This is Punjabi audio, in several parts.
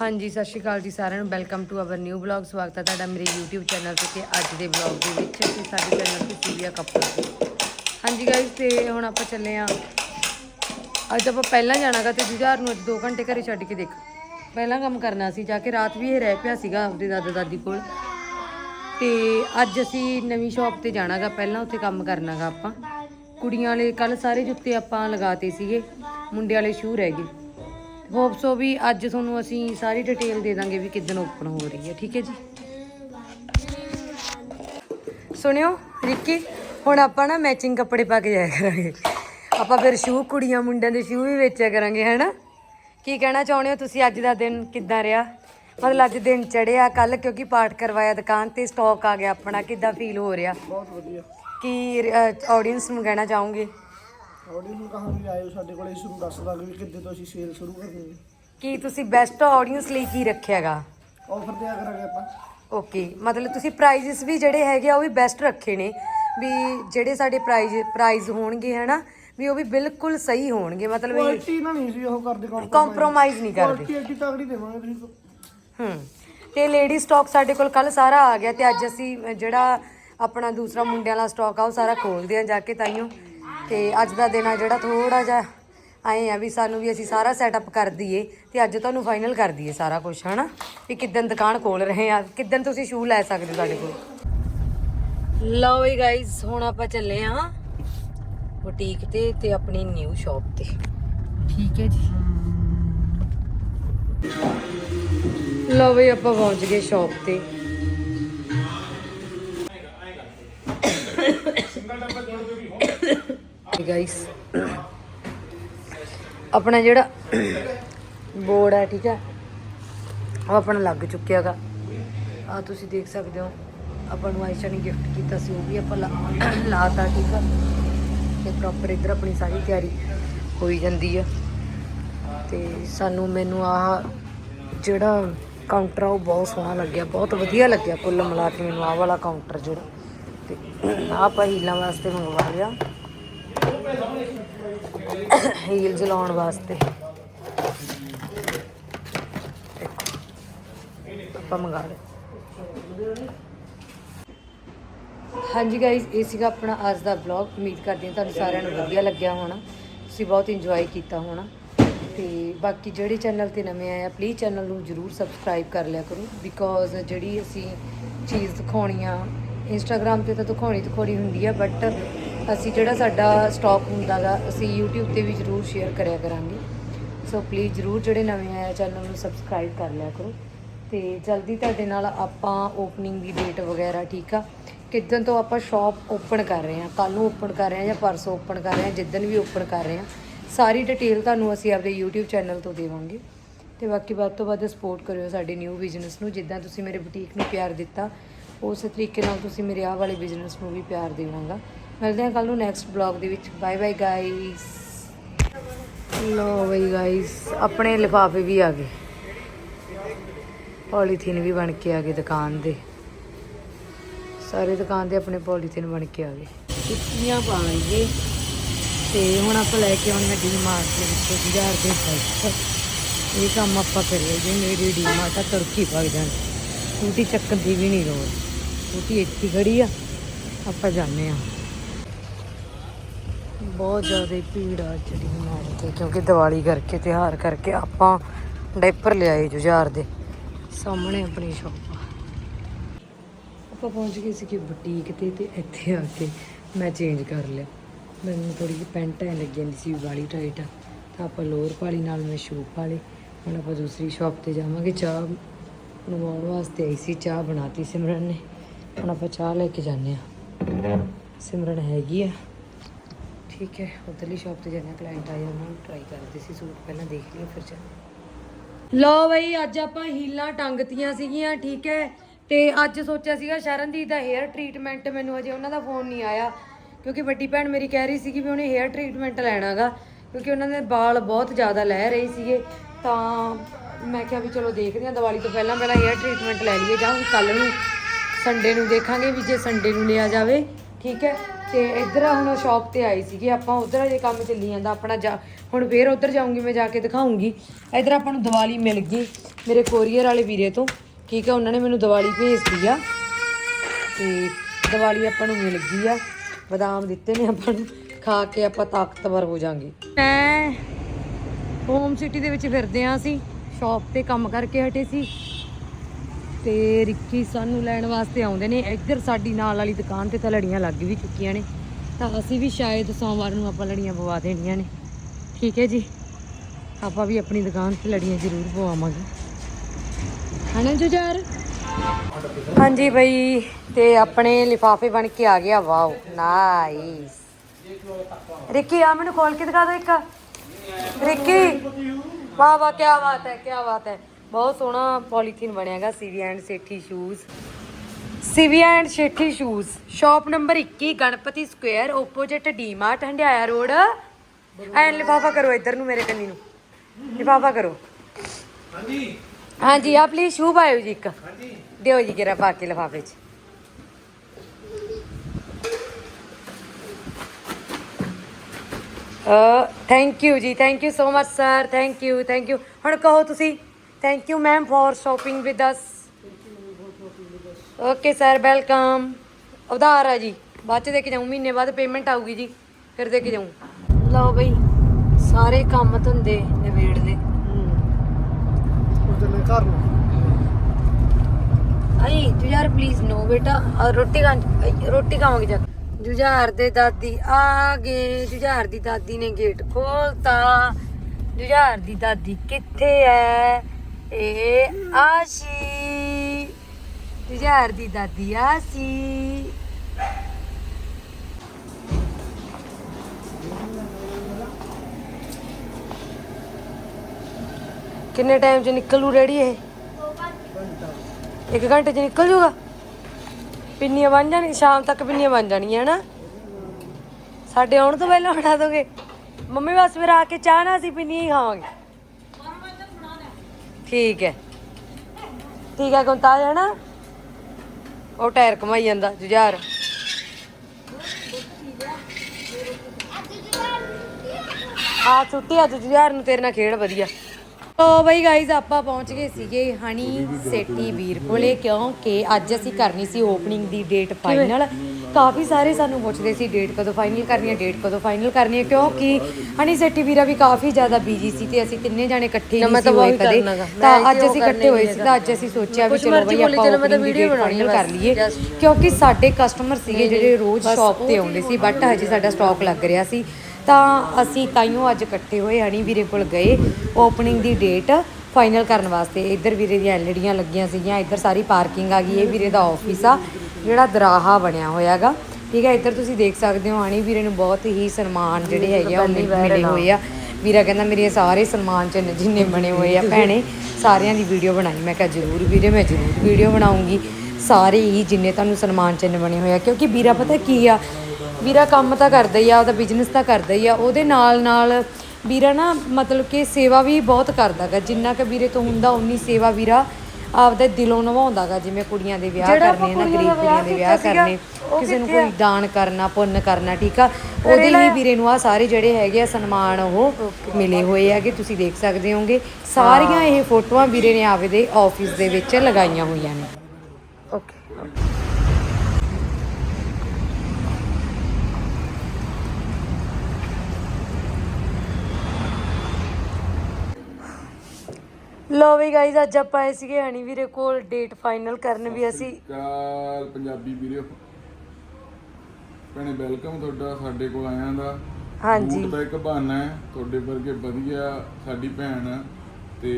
ਹਾਂਜੀ, ਸਤਿ ਸ਼੍ਰੀ ਅਕਾਲ ਜੀ ਸਾਰਿਆਂ ਨੂੰ। Welcome to our new blog ਸਵਾਗਤ ਹੈ ਤੁਹਾਡਾ ਮੇਰੇ YouTube ਚੈਨਲ ਤੇ ਤੇ ਅੱਜ ਦੇ ਬਲੌਗ ਦੇ ਵਿੱਚ। ਤੇ ਸਾਡੇ ਚੈਨਲ ਤੇ ਸੀਵੀਆ ਕਪਲ ਹਾਂਜੀ ਗਾਇਸ ਤੇ ਹੁਣ ਆਪਾਂ ਚੱਲੇ ਆ ਅੱਜ ਆਪਾਂ ਪਹਿਲਾਂ ਜਾਣਾਗਾ ਤੇ ਜੁਝਾਰ ਨੂੰ ਅੱਜ 2 ਘੰਟੇ ਘਰੇ ਛੱਡ ਕੇ ਦੇਖ। ਪਹਿਲਾਂ ਕੰਮ ਕਰਨਾ ਸੀ, ਜਾ ਕੇ ਰਾਤ ਵੀ ਇਹ ਰਹਿ ਪਿਆ ਸੀਗਾ ਆਪਦੇ ਦਾਦਾ ਦਾਦੀ ਕੋਲ। ਤੇ ਅੱਜ ਅਸੀਂ ਨਵੀਂ ਸ਼ਾਪ ਤੇ ਜਾਣਾਗਾ ਪਹਿਲਾਂ ਉੱਥੇ ਕੰਮ ਕਰਨਾਗਾ ਆਪਾਂ। ਕੁੜੀਆਂ ਵਾਲੇ ਕੱਲ ਸਾਰੇ ਜੁੱਤੇ ਆਪਾਂ ਲਗਾਤੇ ਸੀਗੇ। ਮੁੰਡੇ ਵਾਲੇ ਸ਼ੂ ਰਹਿ ਗਏ। ਹੋਪ ਸੋ ਵੀ ਅੱਜ ਤੁਹਾਨੂੰ ਅਸੀਂ ਸਾਰੀ ਡਿਟੇਲ ਦੇ ਦਾਂਗੇ ਵੀ ਕਿਦਨ ਓਪਨ ਹੋ ਰਹੀ ਹੈ ਠੀਕ ਹੈ ਜੀ? ਸੁਣਿਓ ਰਿੱਕੀ ਹੁਣ ਆਪਾਂ ਨਾ ਮੈਚਿੰਗ ਕੱਪੜੇ ਪਾ ਕੇ ਜਾਇਆ ਕਰਾਂਗੇ। ਆਪਾਂ ਫਿਰ ਸ਼ੂ ਕੁੜੀਆਂ ਮੁੰਡਿਆਂ ਦੇ ਸ਼ੂ ਵੀ ਵੇਚਿਆ ਕਰਾਂਗੇ ਹੈਨਾ? ਕੀ ਕਹਿਣਾ ਚਾਹੁੰਦੇ ਹੋ ਤੁਸੀਂ? ਅੱਜ ਦਾ ਦਿਨ ਕਿੱਦਾਂ ਰਿਹਾ? ਮਤਲਬ ਅੱਜ ਦਿਨ ਚੜਿਆ ਕੱਲ ਕਿਉਂਕਿ ਪਾਠ ਕਰਵਾਇਆ ਦੁਕਾਨ ਤੇ ਸਟਾਕ ਆ ਗਿਆ ਆਪਣਾ ਕਿੱਦਾਂ ਫੀਲ ਹੋ ਰਿਹਾ? ਬਹੁਤ ਵਧੀਆ। ਕੀ ਆਡੀਅנס ਨੂੰ ਕਹਿਣਾ ਚਾਹੋਗੇ? ਆਡੀਓ ਨੂੰ ਕਹਾਂ ਵੀ ਆਇਓ ਸਾਡੇ ਕੋਲ ਇਸ ਨੂੰ ਦੱਸ ਦਾਂਗੇ ਵੀ ਕਿੱਦੇ ਤੋਂ ਅਸੀਂ ਸੇਲ ਸ਼ੁਰੂ ਕਰਨੀ ਹੈ। ਕੀ ਤੁਸੀਂ ਬੈਸਟ ਆਡੀਅנס ਲਈ ਕੀ ਰੱਖਿਆਗਾ? ਆਫਰ ਦਿਆ ਕਰਾਂਗੇ ਆਪਾਂ। ਓਕੇ ਮਤਲਬ ਤੁਸੀਂ ਪ੍ਰਾਈਜ਼ਸ ਵੀ ਜਿਹੜੇ ਹੈਗੇ ਆ ਉਹ ਵੀ ਬੈਸਟ ਰੱਖੇ ਨੇ। ਵੀ ਜਿਹੜੇ ਸਾਡੇ ਪ੍ਰਾਈਜ਼ ਪ੍ਰਾਈਜ਼ ਹੋਣਗੇ ਹਨਾ ਵੀ ਉਹ ਵੀ ਬਿਲਕੁਲ ਸਹੀ ਹੋਣਗੇ। ਮਤਲਬ ਇਹ ਕੁਆਲਿਟੀ ਨਾ ਨਹੀਂ ਸੀ ਉਹ ਕਰਦੇ ਕੰਪਰੋਮਾਈਜ਼ ਨਹੀਂ ਕਰਦੇ। ਕੁਆਲਿਟੀ ਐਡੀ ਤਗੜੀ ਦੇਵਾਂਗੇ ਤੁਸੀਂ ਹੂੰ ਤੇ ਲੇਡੀ ਸਟਾਕ ਸਾਡੇ ਕੋਲ ਕੱਲ ਸਾਰਾ ਆ ਗਿਆ ਤੇ ਅੱਜ ਅਸੀਂ ਅ, ਜਿਹੜਾ ਆਪਣਾ ਦੂਸਰਾ ਮੁੰਡਿਆਂ ਵਾਲਾ ਸਟਾਕ ਆ ਉਹ ਸਾਰਾ ਖੋਲਦੇ ਆ ਜਾ ਕੇ ਤਾਈਓ। ਤੇ ਅੱਜ ਦਾ ਦਿਨ ਆ ਜਿਹੜਾ ਥੋੜਾ ਜਿਹਾ ਆਏ ਆ ਵੀ ਸਾਨੂੰ ਵੀ ਅਸੀਂ ਸਾਰਾ ਸੈਟਅਪ ਕਰ ਦਈਏ ਤੇ ਅੱਜ ਤੁਹਾਨੂੰ ਫਾਈਨਲ ਕਰ ਦਈਏ ਸਾਰਾ ਕੁਝ ਹਨਾ? ਵੀ ਕਿਦਨ ਦੁਕਾਨ ਖੋਲ ਰਹੇ ਆ ਕਿਦਨ ਤੁਸੀਂ ਸ਼ੂ ਲੈ ਸਕਦੇ ਹੋ ਸਾਡੇ ਕੋਲ? ਲਓ ਵੀ ਗਾਇਸ ਹੁਣ ਆਪਾਂ ਚੱਲੇ ਆ ਬੁਟੀਕ ਤੇ ਤੇ ਆਪਣੀ ਨਿਊ ਸ਼ਾਪ ਤੇ। ਠੀਕ ਹੈ ਜੀ। ਲਓ ਵੀ ਆਪਾਂ ਪਹੁੰਚ ਗਏ ਸ਼ਾਪ ਤੇ। ਗਾਇਸ ਆਪਣਾ ਜਿਹੜਾ ਬੋਰਡ ਹੈ, ਠੀਕ ਹੈ, ਉਹ ਆਪਣਾ ਲੱਗ ਚੁੱਕਿਆਗਾ ਆ ਤੁਸੀਂ ਦੇਖ ਸਕਦੇ ਹੋ, ਆਪਾਂ ਨੂੰ ਆਇਸ਼ਾ ਨੇ ਗਿਫਟ ਕੀਤਾ ਸੀ, ਉਹ ਵੀ ਆਪਾਂ ਲਾ- ਲਾਤਾ, ਠੀਕ ਆ ਤੇ ਪ੍ਰੋਪਰ ਇੱਧਰ ਆਪਣੀ ਸਾਰੀ ਤਿਆਰੀ ਹੋਈ ਜਾਂਦੀ ਆ। ਤੇ ਸਾਨੂੰ ਮੈਨੂੰ ਆਹ ਜਿਹੜਾ ਕਾਊਂਟਰ ਆ, ਉਹ ਬਹੁਤ ਸੋਹਣਾ ਲੱਗਿਆ, ਬਹੁਤ ਵਧੀਆ ਲੱਗਿਆ ਕੁੱਲ ਮਿਲਾ ਕੇ ਮੈਨੂੰ, ਆਹ ਵਾਲਾ ਕਾਊਂਟਰ ਜਿਹੜਾ। ਤੇ ਆਹ ਆਪਾਂ ਹੀਲਾਂ ਵਾਸਤੇ ਮੰਗਵਾ ਲਿਆ। ਹੀਲਸ ਲਾਉਣ ਵਾਸਤੇ। ਆਪਾਂ ਮੰਗਾ ਲਿਆ ਹਾਂਜੀ ਗਾਇਜ਼ ਇਹ ਸੀਗਾ ਆਪਣਾ ਅੱਜ ਦਾ ਵਲੌਗ ਉਮੀਦ ਕਰਦੇ ਹਾਂ ਤੁਹਾਨੂੰ ਸਾਰਿਆਂ ਨੂੰ ਵਧੀਆ ਲੱਗਿਆ ਹੋਣਾ। ਤੁਸੀਂ ਬਹੁਤ ਇੰਜੋਏ ਕੀਤਾ ਹੋਣਾ। ਤੇ ਬਾਕੀ ਜਿਹੜੇ ਚੈਨਲ ਤੇ ਨਵੇਂ ਆਏ ਆ ਪਲੀਜ਼ ਚੈਨਲ ਨੂੰ ਜਰੂਰ ਸਬਸਕ੍ਰਾਈਬ ਕਰ ਲਿਆ ਕਰੋ। ਬਿਕੋਜ਼ ਜਿਹੜੀ ਅਸੀਂ ਚੀਜ਼ ਦਿਖਾਉਣੀ ਆ ਇੰਸਟਾਗ੍ਰam ਤੇ ਤਾਂ ਦਿਖਾਉਣੀ ਦਿਖਾਉਣੀ ਹੁੰਦੀ ਆ ਬਟ ਅਸੀਂ ਜਿਹੜਾ ਸਾਡਾ ਸਟਾਕ ਹੁੰਦਾਗਾ ਅਸੀਂ YouTube ਤੇ ਵੀ ਜਰੂਰ ਸ਼ੇਅਰ ਕਰਿਆ ਕਰਾਂਗੇ। ਸੋ ਪਲੀਜ਼ ਜਰੂਰ ਜਿਹੜੇ ਨਵੇਂ ਆਏ ਆ ਚੈਨਲ ਨੂੰ ਸਬਸਕ੍ਰਾਈਬ ਕਰ ਲਿਆ ਕਰੋ। ਤੇ ਜਲਦੀ ਤੁਹਾਡੇ ਨਾਲ ਆਪਾਂ ਓਪਨਿੰਗ ਦੀ ਡੇਟ ਵਗੈਰਾ, ਠੀਕ ਆ? ਕਿੱਦਣ ਤੋਂ ਆਪਾਂ ਸ਼ਾਪ ਓਪਨ ਕਰ ਰਹੇ ਹਾਂ ਕੱਲ ਨੂੰ ਓਪਨ ਕਰ ਰਹੇ ਹਾਂ ਜਾਂ ਪਰਸੋਂ ਓਪਨ ਕਰ ਰਹੇ ਹਾਂ ਜਿੱਦਣ ਵੀ ਓਪਨ ਕਰ ਰਹੇ ਹਾਂ ਸਾਰੀ ਡਿਟੇਲ ਤੁਹਾਨੂੰ ਅਸੀਂ ਆਪਦੇ YouTube ਚੈਨਲ ਤੋਂ ਦੇਵਾਂਗੇ। ਤੇ ਬਾਕੀ ਵੱਧ ਤੋਂ ਵੱਧ ਸਪੋਰਟ ਕਰਿਓ ਸਾਡੇ ਨਿਊ ਬਿਜ਼ਨਸ ਨੂੰ, ਜਿੱਦਾਂ ਤੁਸੀਂ ਮੇਰੇ ਬੁਟੀਕ ਨੂੰ ਪਿਆਰ ਦਿੱਤਾ, ਉਸੇ ਤਰੀਕੇ ਨਾਲ ਤੁਸੀਂ ਮੇਰੇ ਆਹ ਵਾਲੇ ਬਿਜ਼ਨਸ ਨੂੰ ਵੀ ਪਿਆਰ ਦੇਵਾਂਗਾ। ਮਿਲਦੇ ਹਾਂ ਕੱਲ ਨੂੰ ਨੈਕਸਟ ਬਲੌਗ ਦੇ ਵਿੱਚ। ਬਾਏ ਬਾਏ ਗਾਇਸ ਲੋ ਬਈ ਗਾਇਸ ਆਪਣੇ ਲਿਫਾਫੇ ਵੀ ਆ ਗਏ। ਪੋਲੀਥੀਨ ਵੀ ਬਣ ਕੇ ਆ ਗਏ ਦੁਕਾਨ ਦੇ। ਸਾਰੇ ਦੁਕਾਨ ਦੇ ਆਪਣੇ ਪੋਲੀਥੀਨ ਬਣ ਕੇ ਆ ਗਏ। ਟਿੱਕੀਆਂ ਪਾ ਲਈਏ। ਤੇ ਹੁਣ ਆਪਾਂ ਲੈ ਕੇ ਆਉਣੀ ਡੀ ਮਾਰਟ ਦੇ ਵਿੱਚ ਬਾਜ਼ਾਰ ਦੇ ਵਿੱਚ ਇਹ ਕੰਮ ਆਪਾਂ ਕਰੀਏ ਜੇ ਮੇਰੀ ਡੀ ਮਾਰਟ ਆ ਤੁਰਕੀ ਭਗ ਜਾਣ। ਸਕੂਟੀ ਚੱਕਣ ਦੀ ਵੀ ਨਹੀਂ ਲੋੜ। ਸਕੂਟੀ ਇੱਥੇ ਹੀ ਖੜੀ ਆ, ਆਪਾਂ ਜਾਂਦੇ ਆ ਬਹੁਤ ਜ਼ਿਆਦਾ ਭੀੜ ਆ ਜਿਹੜੀ ਮਾਰਟ ਤੇ, ਕਿਉਂਕਿ ਦੀਵਾਲੀ ਕਰਕੇ, ਤਿਉਹਾਰ ਕਰਕੇ ਆਪਾਂ ਡਾਈਪਰ ਲਿਆਏ ਜੁਝਾਰ ਦੇ, ਸਾਹਮਣੇ ਆਪਣੀ ਸ਼ਾਪ ਆ। ਆਪਾਂ ਪਹੁੰਚ ਗਏ ਸੀ ਕਿ ਬੁਟੀਕ ਤੇ ਤੇ ਇੱਥੇ ਆ ਕੇ ਮੈਂ ਚੇਂਜ ਕਰ ਲਿਆ। ਮੈਨੂੰ ਥੋੜੀ ਜਿਹੀ ਪੈਂਟ ਐ ਲੱਗੀ ਜਾਂਦੀ ਸੀ, ਵਾਲੀ ਟਾਈਟ ਆ। ਤਾਂ ਆਪਾਂ ਲੋਅਰ ਪਾਲੀ ਨਾਲ ਮੈਂ ਸ਼ੂ ਪਾ ਲਏ ਹੁਣ ਆਪਾਂ ਦੂਸਰੀ ਸ਼ਾਪ ਤੇ ਜਾਵਾਂਗੇ। ਚਾਹ ਬਣਵਾਉਣ ਵਾਸਤੇ ਆਈ ਸੀ, ਚਾਹ ਬਣਾਤੀ ਸਿਮਰਨ ਨੇ। ਹੁਣ ਆਪਾਂ ਚਾਹ ਲੈ ਕੇ ਜਾਂਦੇ ਆ ਸਿਮਰਨ ਹੈਗੀ ਆ। ਠੀਕ ਹੈ, ਉਧਰਲੀ ਸ਼ਾਪ ਤੇ ਜਾਣਾ ਕਲਾਇੰਟ ਆਇਆ ਉਹਨਾਂ ਨੂੰ ਟਰਾਈ ਕਰਦੇ ਸੀ ਸੂਟ, ਪਹਿਲਾਂ ਦੇਖ ਲਿਓ ਫਿਰ ਜਾ ਲੋ ਬਈ, ਅੱਜ ਆਪਾਂ ਹੀਲਾਂ ਟੰਗਤੀਆਂ ਸੀਗੀਆਂ, ਠੀਕ ਹੈ, ਤੇ ਅੱਜ ਸੋਚਿਆ ਸੀਗਾ ਸ਼ਰਨਦੀਪ ਦਾ ਹੇਅਰ ਟ੍ਰੀਟਮੈਂਟ ਮੈਨੂੰ ਅਜੇ ਉਹਨਾਂ ਦਾ ਫੋਨ ਨਹੀਂ ਆਇਆ, ਕਿਉਂਕਿ ਵੱਡੀ ਭੈਣ ਮੇਰੀ ਕਹਿ ਰਹੀ ਸੀਗੀ ਵੀ ਉਹਨੇ ਹੇਅਰ ਟ੍ਰੀਟਮੈਂਟ ਲੈਣਾਗਾ, ਕਿਉਂਕਿ ਉਹਨਾਂ ਦੇ ਵਾਲ ਬਹੁਤ ਜ਼ਿਆਦਾ ਲਹਿ ਰਹੇ ਸੀਗੇ, ਤਾਂ ਮੈਂ ਕਿਹਾ ਵੀ ਚਲੋ ਦੇਖਦੇ ਹਾਂ, ਦੀਵਾਲੀ ਤੋਂ ਪਹਿਲਾਂ ਪਹਿਲਾਂ ਹੇਅਰ ਟ੍ਰੀਟਮੈਂਟ ਲੈ ਲਈਏ, ਜਾਂ ਕੱਲ ਨੂੰ ਸੰਡੇ ਨੂੰ ਦੇਖਾਂਗੇ ਵੀ ਜੇ ਸੰਡੇ ਨੂੰ ਲਿਆ ਜਾਵੇ, ਠੀਕ ਹੈ। ਤੇ ਇੱਧਰ ਹੁਣ ਸ਼ਾਪ ਤੇ ਆਈ ਸੀਗੀ, ਆਪਾਂ ਉਧਰ ਜੇ ਕੰਮ ਚੱਲੀ ਜਾਂਦਾ, ਆਪਣਾ ਜਾ, ਹੁਣ ਫੇਰ ਉਧਰ ਜਾਊਂਗੀ, ਮੈਂ ਜਾ ਕੇ ਦਿਖਾਉਂਗੀ ਇੱਧਰ ਆਪਾਂ ਨੂੰ ਦੀਵਾਲੀ ਮਿਲ ਗਈ ਮੇਰੇ ਕੋਰੀਅਰ ਵਾਲੇ ਵੀਰੇ ਤੋਂ, ਠੀਕ ਹੈ ਉਹਨਾਂ ਨੇ ਮੈਨੂੰ ਦੀਵਾਲੀ ਭੇਜਤੀ ਆ। ਤੇ ਦੀਵਾਲੀ ਆਪਾਂ ਨੂੰ ਮਿਲ ਗਈ ਆ, ਬਦਾਮ ਦਿੱਤੇ ਨੇ ਆਪਾਂ ਨੂੰ, ਖਾ ਕੇ ਆਪਾਂ ਤਾਕਤਵਰ ਹੋ ਜਾਾਂਗੇ। ਮੈਂ ਹੋਮ ਸਿਟੀ ਦੇ ਵਿੱਚ ਫਿਰਦੇ ਆ ਅਸੀਂ ਸ਼ਾਪ ਤੇ ਕੰਮ ਕਰਕੇ ਹਟੇ ਸੀ। ਤੇ ਰਿੱਕੀ ਸਾਨੂੰ ਲੈਣ ਵਾਸਤੇ ਆਉਂਦੇ ਨੇ। ਇੱਧਰ ਸਾਡੀ ਨਾਲ ਵਾਲੀ ਦੁਕਾਨ ਤੇ ਤਾਂ ਲੜੀਆਂ ਲੱਗ ਵੀ ਚੁੱਕੀਆਂ ਨੇ। ਤਾਂ ਅਸੀਂ ਵੀ ਸ਼ਾਇਦ ਸੋਮਵਾਰ ਨੂੰ ਆਪਾਂ ਲੜੀਆਂ ਪਵਾ ਦੇਣੀਆਂ ਨੇ। ਠੀਕ ਹੈ ਜੀ? ਆਪਾਂ ਵੀ ਆਪਣੀ ਦੁਕਾਨ ਤੇ ਲੜੀਆਂ ਜ਼ਰੂਰ ਪਵਾਵਾਂਗੇ। ਹਨਾ ਜੁਝਾਰ? ਹਾਂਜੀ ਬਈ, ਤੇ ਆਪਣੇ ਲਿਫਾਫੇ ਬਣ ਕੇ ਆ ਗਿਆ। ਵਾਓ ਨਾਈਸ ਰਿੱਕੀ, ਆ ਮੈਨੂੰ ਖੋਲ ਕੇ ਦਿਖਾ ਦਿਓ ਇੱਕ। ਰਿੱਕੀ, ਵਾਹ ਵਾਹ ਕੀ ਬਾਤ ਹੈ ਕੀ ਬਾਤ ਹੈ। ਬਹੁਤ ਸੋਹਣਾ polythene ਬਣਿਆਗਾ CV and Sethi shoes CV and Sethi shoes shop number 21 Ganpati square opposite DMart Handiaya road. ਐਂ ਲਿਫਾਫਾ ਕਰੋ ਇੱਧਰ ਨੂੰ ਮੇਰੇ ਕੰਨੀ ਨੂੰ। ਲਿਫਾਫਾ ਕਰੋ। ਹਾਂਜੀ। ਹਾਂਜੀ ਆ ਪਲੀਜ਼ ਸ਼ੂ ਪਾਇਓ ਜੀ ਇੱਕ। ਹਾਂਜੀ। ਦਿਓ ਜੀ ਕਿਰਾ ਪਾ ਕੇ ਲਿਫਾਫੇ 'ਚ। ਥੈਂਕ ਯੂ ਜੀ thank you so much sir thank you thank you ਹੁਣ ਕਹੋ ਤੁਸੀਂ। Thank you ma'am for shopping with us okay sir welcome ਉਧਾਰ ਆ ਜੀ ਬਾਅਦ ਚ ਦੇ ਕੇ ਜਾਊਂ ਮਹੀਨੇ ਬਾਅਦ ਪੇਮੈਂਟ ਆਊਗੀ ਜੀ ਫਿਰ ਦੇ ਕੇ ਜਾਊਂ ਲਓ ਬਈ ਸਾਰੇ ਕੰਮ ਧੰਦੇ ਨਿਬੇੜ ਦੇ ਹੁਣ ਚੱਲੇ ਘਰ ਨੂੰ ਆਈ ਜੁਝਾਰ ਪਲੀਜ਼ ਨੋ ਬੇਟਾ ਰੋਟੀ ਖਾਂ ਰੋਟੀ ਖਾਵਾਂਗੇ ਜਾ ਜੁਝਾਰ ਦੇ ਦਾਦੀ ਆ ਗਏ ਜੁਝਾਰ ਦੀ ਦਾਦੀ ਨੇ ਗੇਟ ਖੋਲਤਾ ਜੁਝਾਰ ਦੀ ਦਾਦੀ ਕਿੱਥੇ ਐ ਇਹ ਆਸ਼ੀ ਜੁਝਾਰ ਦੀ ਦਾਦੀ ਆਸੀ। ਕਿੰਨੇ ਟਾਈਮ ਚ ਨਿਕਲੂ ਰੈਡੀ ਇਹ? ਇੱਕ ਘੰਟੇ ਚ ਨਿਕਲ ਜੂਗਾ? ਪਿੰਨੀਆਂ ਬਣ ਜਾਣਗੀਆਂ ਸ਼ਾਮ ਤੱਕ ਪਿੰਨੀਆਂ ਬਣ ਜਾਣਗੀਆਂ ਹਨਾ? ਸਾਡੇ ਆਉਣ ਤੋਂ ਪਹਿਲਾਂ ਬਣਾ ਦੋਗੇ। ਮੰਮੀ ਬਸ ਫਿਰ ਆ ਕੇ ਚਾਹ ਨਾਲ ਅਸੀਂ ਪਿੰਨੀਆਂ ਹੀ ਖਾਵਾਂਗੇ। ਠੀਕ ਹੈ। ਠੀਕ ਹੈ, ਗੁੰਤਾ ਹੈ ਨਾ? ਉਹ ਟਾਇਰ ਘਮਾਈ ਜਾਂਦਾ, ਜੁਝਾਰ। ਆ ਛੁੱਟੀ ਅੱਜ ਜੁਝਾਰ ਨੂੰ ਤੇਰੇ ਨਾਲ ਖੇਡ ਵਧੀਆ। ਤੋ ਬਈ ਗਾਈਜ਼ ਆਪਾਂ ਪਹੁੰਚ ਗਏ ਸੀਗੇ ਹਣੀ ਸੇਟੀ ਵੀਰ ਕੋਲੇ ਕਿਉਂਕਿ ਅੱਜ ਅਸੀਂ ਕਰਨੀ ਸੀ ਓਪਨਿੰਗ ਦੀ ਡੇਟ ਫਾਈਨਲ ਕਾਫੀ ਸਾਰੇ ਸਾਨੂੰ ਪੁੱਛਦੇ ਸੀ ਡੇਟ ਕਦੋਂ ਫਾਈਨਲ ਕਰਨੀ ਹੈ ਡੇਟ ਕਦੋਂ ਫਾਈਨਲ ਕਰਨੀ ਹੈ ਕਿਉਂਕਿ ਹਣੀ ਸੇਟੀ ਵੀਰਾ ਵੀ ਕਾਫੀ ਜ਼ਿਆਦਾ ਬਿਜ਼ੀ ਸੀ ਤੇ ਅਸੀਂ ਤਿੰਨੇ ਜਾਣੇ ਇਕੱਠੇ ਨਹੀਂ ਸੀ ਹੋਏ ਕਦੇ। ਤਾਂ ਅੱਜ ਅਸੀਂ ਇਕੱਠੇ ਹੋਏ ਸੀ ਤਾਂ ਅੱਜ ਅਸੀਂ ਸੋਚਿਆ ਵੀ ਚਲੋ ਬਈ ਆਪਾਂ ਦੀ ਡੇਟ ਫਾਈਨਲ ਕਰ ਲਈਏ ਕਿਉਂਕਿ ਸਾਡੇ ਕਸਟਮਰ ਸੀਗੇ ਜਿਹੜੇ ਰੋਜ਼ ਸ਼ਾਪ ਤੇ ਆਉਂਦੇ ਸੀ ਬਟ ਹਜੇ ਸਾਡਾ ਸਟਾਕ ਲੱਗ ਰਿਹਾ ਸੀ। ਤਾਂ ਅਸੀਂ ਤਾਈਓ ਅੱਜ ਇਕੱਠੇ ਹੋਏ ਹਣੀ ਵੀਰੇ ਕੋਲ ਗਏ ਓਪਨਿੰਗ ਦੀ ਡੇਟ ਫਾਈਨਲ ਕਰਨ ਵਾਸਤੇ। ਇੱਧਰ ਵੀਰੇ ਦੀਆਂ ਐਲਡੀਆਂ ਲੱਗੀਆਂ ਸੀਗੀਆਂ ਇੱਧਰ ਸਾਰੀ ਪਾਰਕਿੰਗ ਆ ਗਈ ਇਹ ਵੀਰੇ ਦਾ ਆਫਿਸ ਆ। ਜਿਹੜਾ ਦਰਾਹਾ ਬਣਿਆ ਹੋਇਆਗਾ। ਠੀਕ ਹੈ ਇੱਧਰ ਤੁਸੀਂ ਦੇਖ ਸਕਦੇ ਹੋ ਹਣੀ ਵੀਰੇ ਨੂੰ ਬਹੁਤ ਹੀ ਸਨਮਾਨ ਜਿਹੜੇ ਹੈਗੇ ਆ ਉਹ ਮਿਲ- ਮਿਲੇ ਹੋਏ ਆ। ਵੀਰਾ ਕਹਿੰਦਾ ਮੇਰੇ ਸਾਰੇ ਸਨਮਾਨ ਚ ਜਿੰਨੇ ਬਣੇ ਹੋਏ ਆ ਭੈਣੇ ਸਾਰਿਆਂ ਦੀ ਵੀਡੀਓ ਬਣਾਈ। ਮੈਂ ਕਿਹਾ ਜ਼ਰੂਰ ਵੀਰੇ ਮੈਂ ਜ਼ਰੂਰ ਵੀਡੀਓ ਬਣਾਉਂਗੀ। ਸਾਰੇ ਹੀ ਜਿੰਨੇ ਤੁਹਾਨੂੰ ਸਨਮਾਨ ਚਿੰਨ ਬਣੇ ਹੋਏ ਆ। ਕਿਉਂਕਿ ਵੀਰਾ ਪਤਾ ਕੀ ਆ ਵੀਰਾ ਕੰਮ ਤਾਂ ਕਰਦਾ ਹੀ ਆ ਉਹਦਾ ਬਿਜ਼ਨਸ ਤਾਂ ਕਰਦਾ ਹੀ ਆ। ਉਹਦੇ ਨਾਲ ਨਾਲ ਵੀਰਾ ਨਾ ਮਤਲਬ ਕਿ ਸੇਵਾ ਵੀ ਬਹੁਤ ਕਰਦਾਗਾ। ਜਿੰਨਾ ਕਿ ਵੀਰੇ ਤੋਂ ਹੁੰਦਾ ਉਨੀ ਸੇਵਾ ਵੀਰਾ ਆਪਦੇ ਦਿਲੋਂ ਨਿਭਾਉਂਦਾਗਾ ਜਿਵੇਂ ਕੁੜੀਆਂ ਦੇ ਵਿਆਹ ਕਰਨੇ ਨਾ ਗਰੀਬ ਕੁੜੀਆਂ ਦੇ ਵਿਆਹ ਕਰਨੇ ਕਿਸੇ ਨੂੰ ਕੋਈ ਦਾਨ ਕਰਨਾ ਪੁੰਨ ਕਰਨਾ ਠੀਕ ਆ? ਉਹਦੇ ਹੀ ਵੀਰੇ ਨੂੰ ਆ ਸਾਰੇ ਜਿਹੜੇ ਹੈਗੇ ਆ ਸਨਮਾਨ ਉਹ ਮਿਲੇ ਹੋਏ ਹੈਗੇ ਤੁਸੀਂ ਦੇਖ ਸਕਦੇ ਹੋਗੇ। ਸਾਰੀਆਂ ਇਹ ਫੋਟੋਆਂ ਵੀਰੇ ਨੇ ਆਪਦੇ ਆਫਿਸ ਦੇ ਵਿੱਚ ਲਗਾਈਆਂ ਹੋਈਆਂ ਨੇ। ਲੋ ਵੀ ਗਾਈਜ਼ ਅੱਜ ਆਪਾਂ ਆਏ ਸੀਗੇ ਹਣੀ ਵੀਰੇ ਕੋਲ ਡੇਟ ਫਾਈਨਲ ਕਰਨ ਵੀ ਅਸੀਂ। ਕਾਲ ਪੰਜਾਬੀ ਵੀਡੀਓ ਭੈਣੇ ਵੈਲਕਮ ਤੁਹਾਡਾ ਸਾਡੇ ਕੋਲ ਆਇਆਂ ਦਾ। ਹਾਂਜੀ। ਇੱਕ ਬਹਾਨਾ ਹੈ ਤੁਹਾਡੇ ਵਰਗੇ ਵਧੀਆ ਸਾਡੀ ਭੈਣ। ਆ, ਤੇ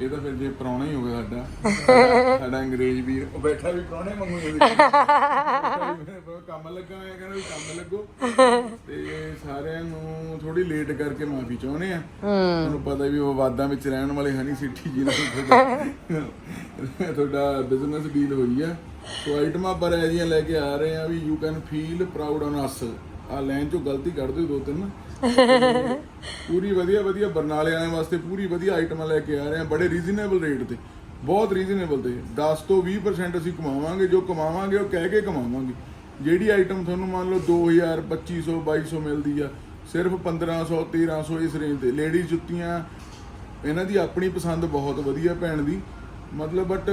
ਇਹ ਤਾਂ ਫਿਰ ਜੇ ਪ੍ਰਾਹੁਣਾ ਹੀ ਹੋ ਗਿਆ ਸਾਡਾ ਸਾਡਾ- ਸਾਡਾ ਅੰਗਰੇਜ਼ ਵੀਰ। ਉਹ ਬੈਠਾ ਵੀ ਪ੍ਰਾਹੁਣੇ ਵਾਂਗੂ ਹੀ ਵੀ ਕੰਮ ਲੱਗਾ ਹੋਇਆ ਕਹਿੰਦਾ ਵੀ ਕੰਮ ਲੱਗੋ। ਤੇ ਸਾਰਿਆਂ ਨੂੰ ਥੋੜੀ ਲੇਟ ਕਰਕੇ ਮਾਫੀ ਚਾਹੁੰਦੇ ਆ। ਤੁਹਾਨੂੰ ਪਤਾ ਵੀ ਉਹ ਵਾਦਾਂ ਵਿੱਚ ਰਹਿਣ ਵਾਲੇ ਹਨੀ ਸਿੱਠੀ ਜੀ ਨਾਲ ਤੁਹਾਡਾ ਤੁਹਾਡਾ ਬਿਜ਼ਨਸ ਡੀਲ ਹੋਈ ਆ। ਸੋ ਆਈਟਮਾਂ ਪਰ ਇਹ ਜੀਆਂ ਲੈ ਕੇ ਆ ਰਹੇ ਆ we you can feel proud on us ਆ ਲਾਈਨ ਚੋਂ ਗਲਤੀ ਕੱਢ ਦਿਓ ਦੋ ਤਿੰਨ। ਪੂਰੀ ਵਧੀਆ ਵਧੀਆ ਬਰਨਾਲੇ ਵਾਲਿਆਂ ਵਾਸਤੇ ਪੂਰੀ ਵਧੀਆ ਆਈਟਮਾਂ ਲੈ ਕੇ ਆ ਰਹੇ ਆ ਬੜੇ ਰੀਜ਼ਨੇਬਲ ਰੇਟ ਤੇ, ਬਹੁਤ ਰੀਜ਼ਨੇਬਲ ਤੇ। 10 ਤੋਂ 20% ਅਸੀਂ ਕਮਾਵਾਂਗੇ, ਜੋ ਕਮਾਵਾਂਗੇ ਉਹ ਕਹਿ ਕੇ ਕਮਾਵਾਂਗੇ। ਜਿਹੜੀ ਆਈਟਮ ਤੁਹਾਨੂੰ ਮੰਨ ਲਓ 2000 2500 2200 ਮਿਲਦੀ ਆ, ਸਿਰਫ 1500 1300 ਇਸ ਰੇਂਜ ਤੇ। ਲੇਡੀਜ਼ ਜੁੱਤੀਆਂ, ਇਹਨਾਂ ਦੀ ਆਪਣੀ ਪਸੰਦ ਬਹੁਤ ਵਧੀਆ ਭੈਣ ਦੀ। ਮਤਲਬ ਬਟ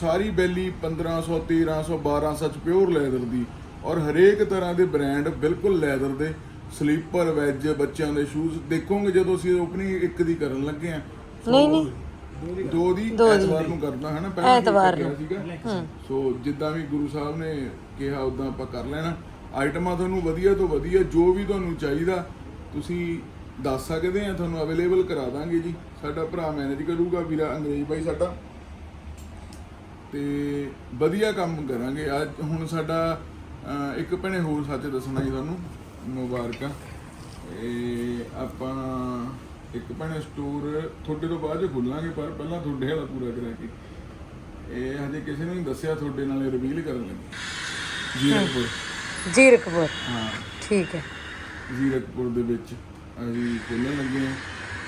ਸਾਰੀ ਬੈਲੀ 1500 1300 1200 ਚ ਪਿਓਰ ਲੈਦਰ ਦੀ। ਔਰ ਹਰੇਕ ਤਰ੍ਹਾਂ ਦੇ ਬ੍ਰਾਂਡ ਬਿਲਕੁਲ ਲੈਦਰ ਦੇ। ਸਲੀਪਰ ਵੈਜ ਬੱਚਿਆਂ ਦੇ ਸ਼ੂਜ਼ ਦੇਖੋਗੇ ਜਦੋਂ ਅਸੀਂ ਓਪਨਿੰਗ ਇੱਕ ਦੀ ਕਰਨ ਲੱਗੇ ਆ ਨਹੀਂ ਨਹੀਂ। ਦੋ ਦੀ। ਐਤਵਾਰ ਨੂੰ ਕਰਨਾ ਹੈ ਨਾ ਪਹਿਲਾਂ ਐਤਵਾਰ ਨੂੰ। ਸੀਗਾ ਸੋ ਜਿੱਦਾਂ ਵੀ ਗੁਰੂ ਸਾਹਿਬ ਨੇ ਕਿਹਾ ਉਦਾਂ ਆਪਾਂ ਕਰ ਲੈਣਾ। ਆਈਟਮਾਂ ਤੁਹਾਨੂੰ ਵਧੀਆ ਤੋਂ ਵਧੀਆ ਜੋ ਵੀ ਤੁਹਾਨੂੰ ਚਾਹੀਦਾ ਤੁਸੀਂ ਦੱਸ ਸਕਦੇ ਆ ਤੁਹਾਨੂੰ ਅਵੇਲੇਬਲ ਕਰਾ ਦਾਂਗੇ ਜੀ। ਸਾਡਾ ਭਰਾ ਮੈਨੇਜ ਕਰੂਗਾ ਵੀਰਾ ਅੰਗਰੇਜ਼ ਭਾਈ ਸਾਡਾ। ਤੇ ਵਧੀਆ ਕੰਮ ਕਰਾਂਗੇ। ਅੱਜ ਹੁਣ ਸਾਡਾ ਇੱਕ ਭੈਣੇ ਹੋਰ ਸੱਚ ਦੱਸਣਾ ਜੀ ਤੁਹਾਨੂੰ। ਮੁਬਾਰਕਾਂ। ਇਹ ਆਪਾਂ ਇੱਕ ਭੈਣੇ ਸਟੋਰ ਤੁਹਾਡੇ ਤੋਂ ਬਾਅਦ ਚ ਖੁੱਲਾਂਗੇ ਪਰ ਪਹਿਲਾਂ ਤੁਹਾਡੇ ਵਾਲਾ ਪੂਰਾ ਕਰਾ ਕੇ। ਇਹ ਹਜੇ ਕਿਸੇ ਨੂੰ ਨਹੀਂ ਦੱਸਿਆ ਤੁਹਾਡੇ ਨਾਲ ਰਿਵੀਲ ਕਰਨ ਲੱਗੇ। ਜੀਰਕਪੁਰ। ਜੀਰਕਪੁਰ। ਹਾਂ। ਠੀਕ ਹੈ। ਜੀਰਕਪੁਰ ਦੇ ਵਿੱਚ ਅਸੀਂ ਖੋਲਣ ਲੱਗੇ ਹਾਂ।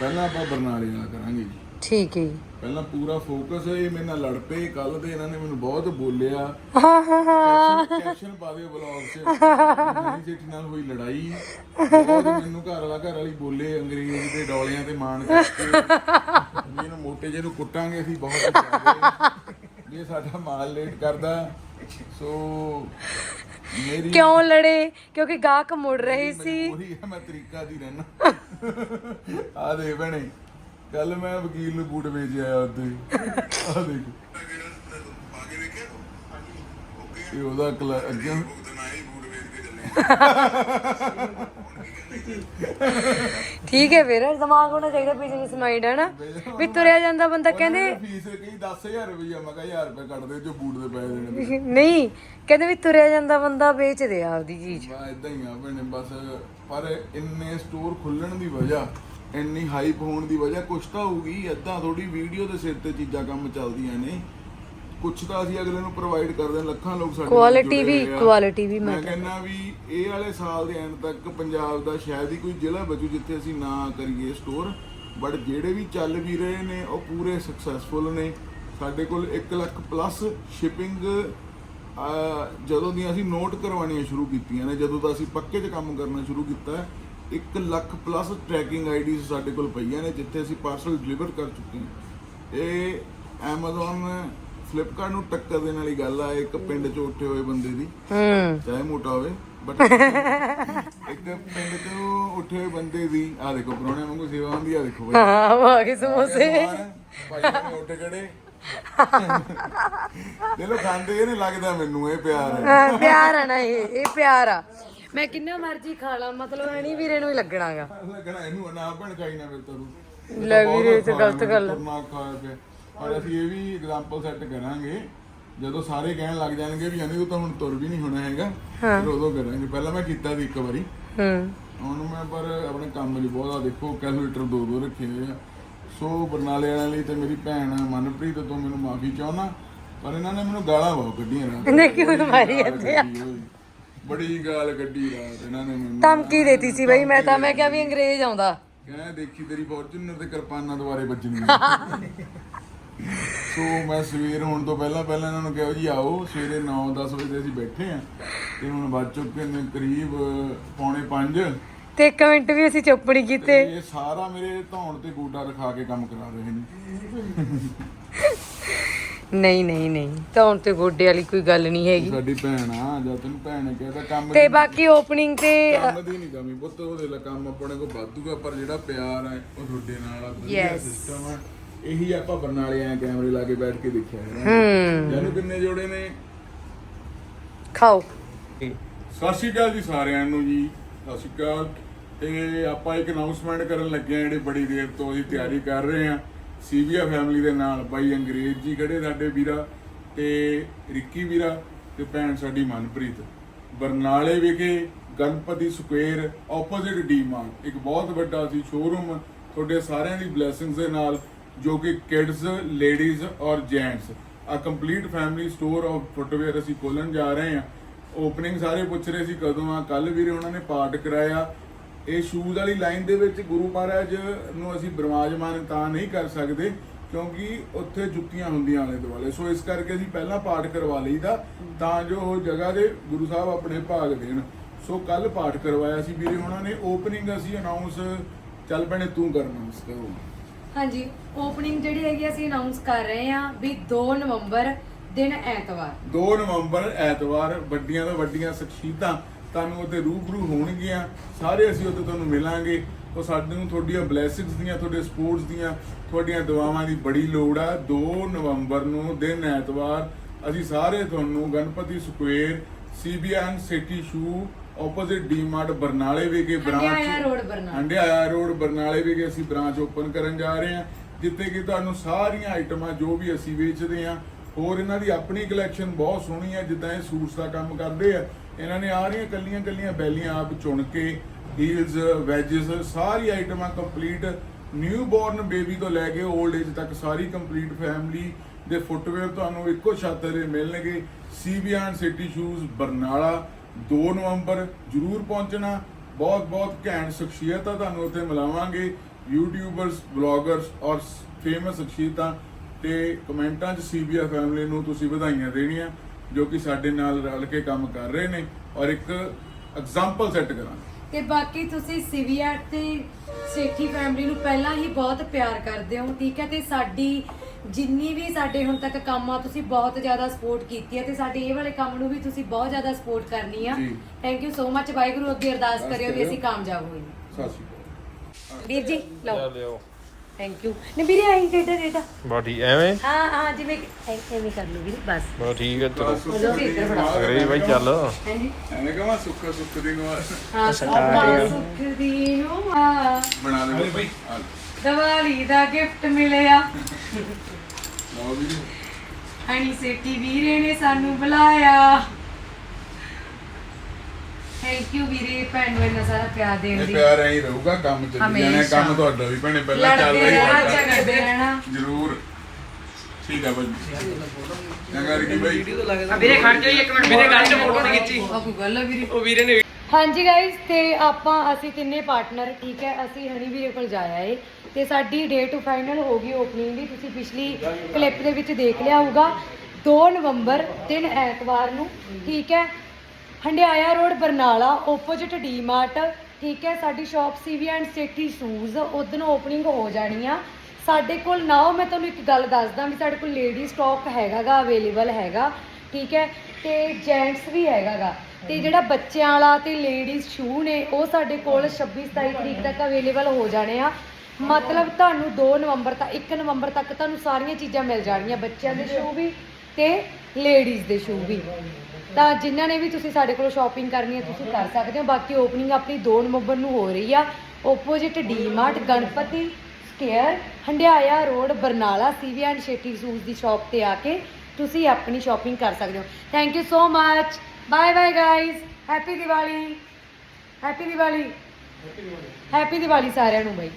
ਪਹਿਲਾਂ ਆਪਾਂ ਬਰਨਾਲੇ ਵਾਲਾ ਕਰਾਂਗੇ ਜੀ। ਠੀਕ ਹੈ ਜੀ। ਪਹਿਲਾਂ ਪੂਰਾ ਫੋਕਸ ਇਹ ਮੇਰੇ ਨਾਲ ਲੜ ਪਏ ਕੱਲ ਦੇ ਇਹਨਾਂ ਨੇ ਮੈਨੂੰ ਬਹੁਤ ਬੋਲਿਆ। ਹਾਂ ਹਾਂ ਹਾਂ। ਕੈਪਸ਼ਨ ਪਾ ਦਿਓ ਬਲੌਗ 'ਚ। ਮੇਰੀ ਜੇਠੀ ਨਾਲ ਹੋਈ ਲੜਾਈ। ਬਹੁਤ ਮੈਨੂੰ ਘਰ ਵਾਲਾ ਘਰ ਵਾਲੀ ਬੋਲੇ ਅੰਗਰੇਜ਼ ਦੇ ਡੋਲਿਆਂ ਤੇ ਮਾਣ ਕਰਕੇ। ਇਹਨੂੰ ਮੋਟੇ ਜਿਹੇ ਨੂੰ ਕੁੱਟਾਂਗੇ ਅਸੀਂ ਬਹੁਤ ਜ਼ਿਆਦਾ ਇਹ ਸਾਡਾ ਮਾਲ ਲੇਟ ਕਰਦਾ। ਸੋ ਮੇਰੀ ਕਿਉਂ ਲੜੇ? ਕਿਉਂਕਿ ਗਾਹਕ ਮੁੜ ਰਹੇ ਸੀ। ਉਹੀ ਹੈ ਮੈਂ ਤਰੀਕਾ ਦੀ ਰਹਿਣਾ ਆ ਦੇ ਭੈਣੇ ਕੱਲ ਮੈਂ ਵਕੀਲ ਨੂੰ ਬੂਟ ਵੇਚ ਆਇਆ ਉੱਤੇ ਆ ਦੇਖ। ਇਹ ਉਹਦਾ ਕਲਾ ਅੱਗੇ ਠੀਕ ਹੈ ਫਿਰ ਦਿਮਾਗ ਹੋਣਾ ਚਾਹੀਦਾ ਬਿਜ਼ਨਸ ਮਾਈਂਡ ਹੈ ਨਾ ਵੀ ਤੁਰਿਆ ਜਾਂਦਾ ਬੰਦਾ ਕਹਿੰਦੇ ਫੀਸ ਕਹੀ 10000 ਰੁਪਈਆ ਮੈਂ ਕਿਹਾ 1000 ਰੁਪਏ ਕੱਢ ਦੇ ਜੋ ਬੂਟ ਦੇ ਪੈਸੇ ਦੇਣੇ ਨਹੀਂ ਕਹਿੰਦੇ ਵੀ ਤੁਰਿਆ ਜਾਂਦਾ ਬੰਦਾ ਵੇਚ ਦੇ ਆਪਦੀ ਚੀਜ਼। ਬਾ ਇਦਾਂ ਹੀ ਆ ਭੈਣੇ ਬਸ ਪਰ ਇੰਨੇ ਸਟੋਰ ਖੁੱਲਣ ਦੀ ਵਜ੍ਹਾ ਇੰਨੀ ਹਾਈਪ ਹੋਣ ਦੀ ਵਜ੍ਹਾ ਕੁਛ ਤਾਂ ਹੋਊਗੀ ਏਦਾਂ ਥੋੜੀ ਵੀਡੀਓ ਦੇ ਸਿਰ ਤੇ ਚੀਜ਼ਾਂ ਕੰਮ ਚੱਲਦੀਆਂ ਨੇ ਕੁਛ ਤਾਂ ਅਸੀਂ ਅਗਲੇ ਨੂੰ ਪ੍ਰੋਵਾਈਡ ਕਰਦੇ ਹਾਂ ਲੱਖਾਂ ਲੋਕ ਸਾਡੇ ਨਾਲ ਕੁਆਲਿਟੀ ਜੁੜੇ ਵੀ ਹੋਏ ਆ। ਕੁਆਲਿਟੀ ਵੀ ਮੈਂ ਮੈਂ ਕਹਿੰਦਾ ਵੀ ਇਹ ਵਾਲੇ ਸਾਲ ਦੇ ਐਂਡ ਤੱਕ ਪੰਜਾਬ ਦਾ ਸ਼ਾਇਦ ਹੀ ਕੋਈ ਜ਼ਿਲ੍ਹਾ ਬਚੂ ਜਿੱਥੇ ਅਸੀਂ ਨਾ ਕਰੀਏ ਸਟੋਰ ਬਟ ਜਿਹੜੇ ਵੀ ਚੱਲ ਵੀ ਰਹੇ ਨੇ ਉਹ ਪੂਰੇ ਸਕਸੈਸਫੁਲ ਨੇ ਸਾਡੇ ਕੋਲ 1 ਲੱਖ ਪਲੱਸ ਸ਼ਿਪਿੰਗ ਜਦੋਂ ਦੀਆਂ ਅਸੀਂ ਨੋਟ ਕਰਵਾਉਣੀਆਂ ਸ਼ੁਰੂ ਕੀਤੀਆਂ ਨੇ ਜਦੋਂ ਦਾ ਅਸੀਂ ਪੱਕੇ 'ਚ ਕੰਮ ਕਰਨਾ ਸ਼ੁਰੂ ਕੀਤਾ ਹੈ 1 ਲੱਖ ਪਲੱਸ ਟਰੈਕਿੰਗ ਆਈਡੀਜ਼ ਸਾਡੇ ਕੋਲ ਪਈਆਂ ਨੇ ਜਿੱਥੇ ਅਸੀਂ ਪਾਰਸਲ ਡਿਲੀਵਰ ਕਰ ਚੁੱਕੇ ਹਾਂ। ਇਹ Amazon ਫਲਿੱਪਕਾਰਟ ਨੂੰ ਟੱਕਰ ਦੇਣ ਵਾਲੀ ਗੱਲ ਆ ਇੱਕ ਪਿੰਡ 'ਚ ਉੱਠੇ ਹੋਏ ਬੰਦੇ ਦੀ। ਹੂੰ। ਚਾਹੇ ਮੋਟਾ ਹੋਵੇ ਬਟ ਇੱਕ ਪਿੰਡ ਤੋਂ ਉੱਠੇ ਹੋਏ ਬੰਦੇ ਦੀ ਆ ਦੇਖੋ ਪ੍ਰਾਹੁਣੇ ਵਾਂਗੂ ਸੇਵਾ ਹੁੰਦੀ ਆ ਦੇਖੋ ਬਾਈ ਹਾਂ ਆ ਗਏ ਸਮੋਸੇ। ਭਾਈ ਨੇ ਉੱਠ ਖੜੇ। ਦੇ ਲੋ ਖਾਂਦੇ ਇਹ ਨਹੀਂ ਲੱਗਦਾ ਮੈਨੂੰ ਇਹ ਪਿਆਰ ਹੈ। ਹਾਂ, ਪਿਆਰ ਆ ਨਾ ਇਹ ਇਹ ਪਿਆਰ ਆ। ਮੈਂ ਕਿੰਨਾ ਮਰਜ਼ੀ ਖਾ ਲਾਂ ਮਤਲਬ ਐ ਨਹੀਂ ਵੀਰੇ ਨੂੰ ਹੀ ਲੱਗਣਾਗਾ। ਲੱਗਣਾ ਇਹਨੂੰ ਨਾ ਬਣ ਖਾਈ ਨਾ ਮੇਰੇ ਤਰੂ ਲੈ ਵੀਰੇ, ਇਹ ਤਾਂ ਗਲਤ ਗੱਲ। ਨਾ ਪਰ ਅਸੀਂ ਇਹ ਵੀ ਐਗਜ਼ਾਮਪਲ ਸੈੱਟ ਕਰਾਂਗੇ ਜਦੋਂ ਸਾਰੇ ਕਹਿਣ ਲੱਗ ਜਾਣਗੇ ਵੀ ਅਨੂ ਤਾਂ ਹੁਣ ਤੁਰ ਵੀ ਨਹੀਂ ਹੋਣਾ ਹੈਗਾ ਫਿਰ ਉਦੋਂ ਕਰਾਂਗੇ। ਪਹਿਲਾਂ ਮੈਂ ਕੀਤਾ ਸੀ ਇੱਕ ਵਾਰੀ। ਹੂੰ। ਹੁਣ ਮੈਂ ਪਰ ਆਪਣੇ ਕੰਮ ਲਈ ਬਹੁਤ ਆ ਦੇਖੋ ਕੈਲਕੂਲੇਟਰ ਦੋ ਦੋ ਰੱਖੇ ਹੋਏ ਆ। ਸੋ ਬਰਨਾਲੇ ਵਾਲਿਆਂ ਲਈ ਤੇ ਮੇਰੀ ਭੈਣ ਮਨਪ੍ਰੀਤ ਤੋਂ ਮੈਨੂੰ ਮਾਫੀ ਚਾਹੁੰਦਾ ਪਰ ਇਹਨਾਂ ਨੇ ਮੈਨੂੰ ਗਾਲਾਂ ਬਹੁਤ ਕੱਢੀਆਂ ਇਹਨੇ ਕਿਉਂ ਮਾਰੀ ਹੋਈ। ਬੜੀ ਗਾਲ ਕੱਢੀ ਰਾਤ ਇਹਨਾਂ ਨੇ ਮੈਨੂੰ। ਧਮਕੀ ਦੇਤੀ ਸੀ ਬਈ ਮੈਂ ਤਾਂ ਮੈਂ ਕਿਹਾ ਵੀ ਅੰਗਰੇਜ਼ ਆਉਂਦਾ। ਕਹਿੰਦਾ ਦੇਖੀ ਤੇਰੀ ਫੋਰਚੂਨਰ ਤੇ ਕਿਰਪਾਨਾਂ ਦੁਆਰੇ ਵੱਜਣਗੀਆਂ ਸੋ ਮੈਂ ਸਵੇਰ ਹੋਣ ਤੋਂ ਪਹਿਲਾਂ ਪਹਿਲਾਂ ਇਹਨਾਂ ਨੂੰ ਕਿਹਾ ਜੀ ਆਓ ਸਵੇਰੇ 9-10 ਵਜੇ ਅਸੀਂ ਬੈਠੇ ਆ। ਤੇ ਹੁਣ ਵੱਜ ਚੁੱਕੇ ਨੇ ਕਰੀਬ ਪੌਣੇ 5 ਤੇ ਇੱਕ ਮਿੰਟ ਵੀ ਅਸੀਂ ਚੁੱਪ ਨਹੀਂ ਕੀਤੇ। ਇਹ ਸਾਰਾ ਮੇਰੇ ਧੌਣ ਤੇ ਗੋਡਾ ਰਖਾ ਕੇ ਕੰਮ ਕਰਾ ਰਹੇ ਨੇ। ਨਹੀਂ ਨਹੀਂ ਨਹੀਂ। ਤਾਂ ਹੁਣ ਤੇ ਗੋਡੇ ਵਾਲੀ ਕੋਈ ਗੱਲ ਨਹੀਂ ਹੈਗੀ। ਸਾਡੀ ਭੈਣ ਆ ਜਦ ਤੈਨੂੰ ਭੈਣ ਨੇ ਕਹਿਤਾ ਕੰਮ ਤੇ ਬਾਕੀ ਓਪਨਿੰਗ ਤੇ ਕੰਮ ਦੀ ਨਹੀਂ ਕਮੀ ਪੁੱਤ ਉਹਦੇ ਲਈ ਕੰਮ ਆਪਣੇ ਕੋਲ ਵਾਧੂਗਾ ਪਰ ਜਿਹੜਾ ਪਿਆਰ ਹੈ ਉਹ ਤੁਹਾਡੇ ਨਾਲ ਆ ਵਧੀਆ Yes. ਸਿਸਟਮ ਆ। ਇਹੀ ਆਪਾਂ ਬਰਨਾਲੇ ਆ ਕੈਮਰੇ ਲਾ ਕੇ ਬੈਠ ਕੇ ਦੇਖਿਆ ਹੈ ਹੂੰ। ਜਾਨੂੰ ਕਿੰਨੇ ਜੋੜੇ ਨੇ? ਖਾਓ। ਸਤਿ ਸ਼੍ਰੀ ਅਕਾਲ ਜੀ ਸਾਰਿਆਂ ਨੂੰ ਜੀ। ਸਤਿ ਸ਼੍ਰੀ ਅਕਾਲ। ਤੇ ਆਪਾਂ ਇੱਕ ਅਨਾਉਂਸਮੈਂਟ ਕਰਨ ਲੱਗੇ ਆ ਜਿਹੜੇ ਬੜੀ ਦੇਰ ਤੋਂ ਅਸੀਂ ਤਿਆਰੀ ਕਰ ਰਹੇ ਆ। ਸੀਵੀਆ ਫੈਮਿਲੀ ਦੇ ਨਾਲ ਬਾਈ ਅੰਗਰੇਜ਼ ਜੀ ਖੜੇ ਸਾਡੇ ਵੀਰਾ ਤੇ ਰਿੱਕੀ ਵੀਰਾ ਤੇ ਭੈਣ ਸਾਡੀ ਮਨਪ੍ਰੀਤ। ਬਰਨਾਲੇ ਵਿਖੇ ਗਣਪਤੀ ਸਕੁਅਰ ਆਪੋਜ਼ਿਟ ਡੀਮਾਰਟ ਇੱਕ ਬਹੁਤ ਵੱਡਾ ਸੀ ਸ਼ੋਰੂਮ ਤੁਹਾਡੇ ਸਾਰਿਆਂ ਦੀ ਬਲੇਸਿੰਗਸ ਦੇ ਨਾਲ ਜੋ ਕਿ ਕਿਡਸ ਲੇਡੀਜ਼ ਔਰ ਜੈਂਟਸ ਆ complete family store of footwear ਅਸੀਂ ਖੋਲਣ ਜਾ ਰਹੇ ਹਾਂ। ਓਪਨਿੰਗ ਸਾਰੇ ਪੁੱਛ ਰਹੇ ਸੀ ਕਦੋਂ ਆ? ਕੱਲ ਵੀਰੇ ਉਹਨਾਂ ਨੇ ਪਾਰਟ ਕਰਾਇਆ। ਇਹ ਸ਼ੂਜ਼ ਵਾਲੀ ਲਾਈਨ ਦੇ ਵਿੱਚ ਗੁਰੂ ਮਹਾਰਾਜ ਨੂੰ ਅਸੀਂ ਬਿਰਾਜਮਾਨ ਤਾਂ ਨਹੀਂ ਕਰ ਸਕਦੇ ਕਿਉਂਕਿ ਉੱਥੇ ਜੁੱਤੀਆਂ ਹੁੰਦੀਆਂ ਆਲੇ ਦੁਆਲੇ। ਸੋ ਇਸ ਕਰਕੇ ਅਸੀਂ ਪਹਿਲਾਂ ਪਾਠ ਕਰਵਾ ਲਈਦਾ ਤਾਂ ਜੋ ਉਹ ਜਗ੍ਹਾ ਦੇ ਗੁਰੂ ਸਾਹਿਬ ਆਪਣੇ ਭਾਗ ਦੇਣ। ਸੋ ਕੱਲ ਪਾਠ ਕਰਵਾਇਆ ਸੀ ਵੀਰੇ ਉਹਨਾਂ ਨੇ ਓਪਨਿੰਗ ਅਸੀਂ ਅਨਾਉਂਸ ਚੱਲ ਪੈਣੇ ਤੂੰ ਕਰਨਾ ਇਸ ਕਰੋ। ਹਾਂਜੀ ਓਪਨਿੰਗ ਜਿਹੜੀ ਹੈਗੀ ਅਸੀਂ ਅਨਾਉਂਸ ਕਰ ਰਹੇ ਹਾਂ ਵੀ 2 ਨਵੰਬਰ ਦਿਨ ਐਤਵਾਰ। 2 ਨਵੰਬਰ ਐਤਵਾਰ ਵੱਡੀਆਂ ਤੋਂ ਵੱਡੀਆਂ ਸ਼ਖਸੀਅਤਾਂ ਤੁਹਾਨੂੰ ਉੱਤੇ ਰੂਬਰੂ ਹੋਣਗੀਆਂ ਸਾਰੇ ਅਸੀਂ ਉੱਤੇ ਤੁਹਾਨੂੰ ਮਿਲਾਂਗੇ। ਉਹ ਸਾਡੇ ਨੂੰ ਤੁਹਾਡੀਆਂ ਬਲੇਸਿੰਗਸ ਦੀਆਂ ਤੁਹਾਡੇ ਸਪੋਰਟਸ ਦੀਆਂ ਤੁਹਾਡੀਆਂ ਦੁਆਵਾਂ ਦੀ ਬੜੀ ਲੋੜ ਆ। 2 ਨਵੰਬਰ ਨੂੰ ਦਿਨ ਐਤਵਾਰ ਅਸੀਂ ਸਾਰੇ ਤੁਹਾਨੂੰ Ganpati square CBN city shoe opposite DMart ਬਰਨਾਲੇ ਵਿਖੇ branch Handiaya road Barnala. Handiaya road ਬਰਨਾਲੇ ਵਿਖੇ ਅਸੀਂ ਬ੍ਰਾਂਚ ਓਪਨ ਕਰਨ ਜਾ ਰਹੇ ਹਾਂ ਜਿੱਥੇ ਕਿ ਤੁਹਾਨੂੰ ਸਾਰੀਆਂ ਆਈਟਮਾਂ ਜੋ ਵੀ ਅਸੀਂ ਵੇਚਦੇ ਹਾਂ। ਹੋਰ ਇਹਨਾਂ ਦੀ ਆਪਣੀ ਕਲੈਕਸ਼ਨ ਬਹੁਤ ਸੋਹਣੀ ਹੈ ਜਿੱਦਾਂ ਇਹ ਸੂਟਸ ਦਾ ਕੰਮ ਕਰਦੇ ਆ। ਇਹਨਾਂ ਨੇ ਆ ਰਹੀਆਂ ਕੱਲੀਆਂ ਕੱਲੀਆਂ ਬੈਲੀਆਂ ਆਪ ਚੁਣ ਕੇ ਹੀਲਸ ਵੈਜਸ ਸਾਰੀ ਆਈਟਮਾਂ ਕੰਪਲੀਟ ਨਿਊ ਬੋਰਨ ਬੇਬੀ ਤੋਂ ਲੈ ਕੇ 올ਡ ਏਜ ਤੱਕ ਸਾਰੀ ਕੰਪਲੀਟ ਫੈਮਿਲੀ ਦੇ ਫੁੱਟਵੇਅਰ ਤੁਹਾਨੂੰ ਇੱਕੋ ਛੱਤ ਦੇ ਮਿਲਣਗੇ। ਸੀਬੀਆਨ ਸਿਟੀ ਸ਼ੂਜ਼ ਬਰਨਾਲਾ 2 ਨਵੰਬਰ, ਜਰੂਰ ਪਹੁੰਚਣਾ। ਬਹੁਤ ਬਹੁਤ ਘੈਂਟ ਸ਼ਖਸੀਅਤਾਂ ਤੁਹਾਨੂੰ ਉੱਥੇ ਮਿਲਾਵਾਂਗੇ। ਯੂਟਿਊਬਰਸ ਬਲੌਗਰਸ ਔਰ ਫੇਮਸ ਸ਼ਖਸੀਅਤਾਂ ਤੇ ਕਮੈਂਟਾਂ 'ਚ ਸੀਬੀਆ ਫੈਮਿਲੀ ਨੂੰ ਤੁਸੀਂ ਵਧਾਈਆਂ ਦੇਣੀਆਂ। ਜੋ ਕਿ ਸਾਡੇ ਨਾਲ ਰਲ ਕੇ ਕੰਮ ਕਰ ਰਹੇ ਨੇ ਔਰ ਇੱਕ ਐਗਜ਼ਾਮਪਲ ਸੈੱਟ ਕਰਾਂਗੇ। ਤੇ ਬਾਕੀ ਤੁਸੀਂ ਸਿਵੀਆ ਤੇ ਸੇਠੀ ਫੈਮਿਲੀ ਨੂੰ ਪਹਿਲਾਂ ਹੀ ਬਹੁਤ ਪਿਆਰ ਕਰਦੇ ਹੋ ਠੀਕ ਹੈ? ਤੇ ਸਾਡੀ ਜਿੰਨੀ ਵੀ ਸਾਡੇ ਹੁਣ ਤੱਕ ਕੰਮ ਆ ਤੁਸੀਂ ਬਹੁਤ ਜ਼ਿਆਦਾ ਸਪੋਰਟ ਕੀਤੀ ਹੈ ਤੇ ਸਾਡੇ ਇਹ ਵਾਲੇ ਕੰਮ ਨੂੰ ਵੀ ਤੁਸੀਂ ਬਹੁਤ ਜ਼ਿਆਦਾ ਸਪੋਰਟ ਕਰਨੀ ਆ। ਜੀ। Thank you so much Waheguru ਅੱਗੇ ਅਰਦਾਸ ਕਰਿਓ ਵੀ। ਅਸੀਂ ਕਾਮਯਾਬ ਹੋਈਏ। ਸਤਿ ਸ਼੍ਰੀ ਅਕਾਲ। ਵੀਰ ਜੀ ਲਓ। ਲਿਓ। ਥੈਂਕ ਯੂ ਨੇ ਵੀਰੇ ਆਈ ਡੇਟਾ ਡੇਟਾ ਬਾਡੀ ਐਵੇਂ? ਹਾਂ ਹਾਂ ਜਿਵੇਂ ਐ- ਐਵੇਂ ਕਰ ਲਓ ਵੀਰੇ ਬਸ। ਬਸ ਠੀਕ ਹੈ ਚਲੋ। ਬਸ ਅਗਰੇ ਬਾਈ ਚੱਲ ਹਾਂਜੀ। ਐਵੇਂ ਕਹਾਂ ਸੁੱਖ ਸੁੱਖ ਦੀ ਨਵਾਜ਼ ਹਾਂ ਆਪਣਾ ਸੁੱਖ ਦੀ ਨੂੰ ਆ ਬਣਾ ਦੇ ਬਈ ਦੀਵਾਲੀ ਦਾ ਗਿਫਟ ਮਿਲਿਆ। ਲਓ ਵੀ ਹਣੀ ਸੇਠੀ ਵੀਰੇ ਨੇ ਸਾਨੂੰ ਬੁਲਾਇਆ। ਥੈਂਕ ਯੂ ਵੀਰੇ ਭੈਣ ਨੂੰ ਇੰਨਾ ਸਾਰਾ ਪਿਆਰ ਦੇਣ ਇਹ ਲਈ ਪਿਆਰ ਐਂ ਹੀ ਰਹੂਗਾ ਕੰਮ ਚੱਲੀ ਜਾਣਾ ਹਮੇਸ਼ਾ। ਕੰਮ ਤੁਹਾਡਾ ਵੀ ਭੈਣੇ ਪਹਿਲਾਂ ਚੱਲ ਲੜਦੇ ਰਿਹਾ ਰਹਿਣਾ ਝਗੜਦੇ ਰਹਿਣਾ। ਜ਼ਰੂਰ। ਠੀਕ ਆ ਭਾਈ। ਚੰਗਾ ਰਕੀ ਭਾਈ। ਵੀਰੇ ਖੜ ਜਾਈ ਇੱਕ ਮਿੰਟ ਵੀਰੇ ਗੱਲ ਤੇ ਫੋਟੋ ਨਹੀਂ ਖਿੱਚੀ। ਉਹ ਕੋਈ ਗੱਲ ਆ ਵੀਰੇ। ਉਹ ਵੀਰੇ ਨੇ ਹਾਂਜੀ ਗਾਇਸ ਤੇ ਆਪਾਂ ਅਸੀਂ ਤਿੰਨੇ ਪਾਰਟਨਰ ਠੀਕ ਹੈ ਅਸੀਂ ਹਣੀ ਵੀਰੇ ਕੋਲ ਜਾਇਆ ਏ। ਤੇ ਸਾਡੀ ਡੇਟ ਫਾਈਨਲ ਹੋ ਗਈ ਓਪਨਿੰਗ ਦੀ ਤੁਸੀਂ ਪਿਛਲੀ ਕਲਿੱਪ ਦੇ ਵਿੱਚ ਦੇਖ ਲਿਆ ਹੋਊਗਾ। 2 ਨਵੰਬਰ ਦਿਨ ਐਤਵਾਰ ਨੂੰ ਠੀਕ ਹੈ Handiaya road Barnala opposite DMart ਠੀਕ ਹੈ, ਸਾਡੀ shop CV and Sethi shoes ਉਦੋਂ ਓਪਨਿੰਗ ਹੋ ਜਾਣੀ ਆ। ਸਾਡੇ ਕੋਲ ਨਾਓ ਮੈਂ ਤੁਹਾਨੂੰ ਇੱਕ ਗੱਲ ਦੱਸਦਾ ਵੀ ਸਾਡੇ ਕੋਲ ਲੇਡੀ ਸਟਾਕ ਹੈਗਾਗਾ ਅਵੇਲੇਬਲ ਹੈਗਾ, ਠੀਕ ਹੈ, ਤੇ ਜੈਂਟਸ ਵੀ ਹੈਗਾਗਾ। ਤੇ ਜਿਹੜਾ ਬੱਚਿਆਂ ਵਾਲਾ ਤੇ ਲੇਡੀਜ਼ ਸ਼ੂ ਨੇ, ਉਹ ਸਾਡੇ ਕੋਲ 26 27 ਤਰੀਕ ਤੱਕ ਅਵੇਲੇਬਲ ਹੋ ਜਾਣੇ ਆ। ਮਤਲਬ ਤੁਹਾਨੂੰ 2 ਨਵੰਬਰ ਤੱਕ 1 ਨਵੰਬਰ ਤੱਕ ਤੁਹਾਨੂੰ ਸਾਰੀਆਂ ਚੀਜ਼ਾਂ ਮਿਲ ਜਾਣਗੀਆਂ ਬੱਚਿਆਂ ਦੇ ਸ਼ੂ ਵੀ ਤੇ ਲੇਡੀਜ਼ ਦੇ ਸ਼ੂ ਵੀ। ਤਾਂ ਜਿਨ੍ਹਾਂ ਨੇ ਵੀ ਤੁਸੀਂ ਸਾਡੇ ਕੋਲ ਸ਼ਾਪਿੰਗ ਕਰਨੀ ਹੈ ਤੁਸੀਂ ਕਰ ਸਕਦੇ ਹੋ। ਬਾਕੀ ਓਪਨਿੰਗ ਆਪਣੀ 2 ਨਵੰਬਰ ਨੂੰ ਹੋ ਰਹੀ ਆ। Opposite DMart Ganpati square Handiaya road Barnala CV and Sethi shoes the shop ਤੇ ਆ ਕੇ ਤੁਸੀਂ ਆਪਣੀ ਸ਼ਾਪਿੰਗ ਕਰ ਸਕਦੇ ਹੋ। Thank you so much bye bye guys happy Diwali happy Diwali happy Diwali ਸਾਰਿਆਂ ਨੂੰ ਬਾਈ।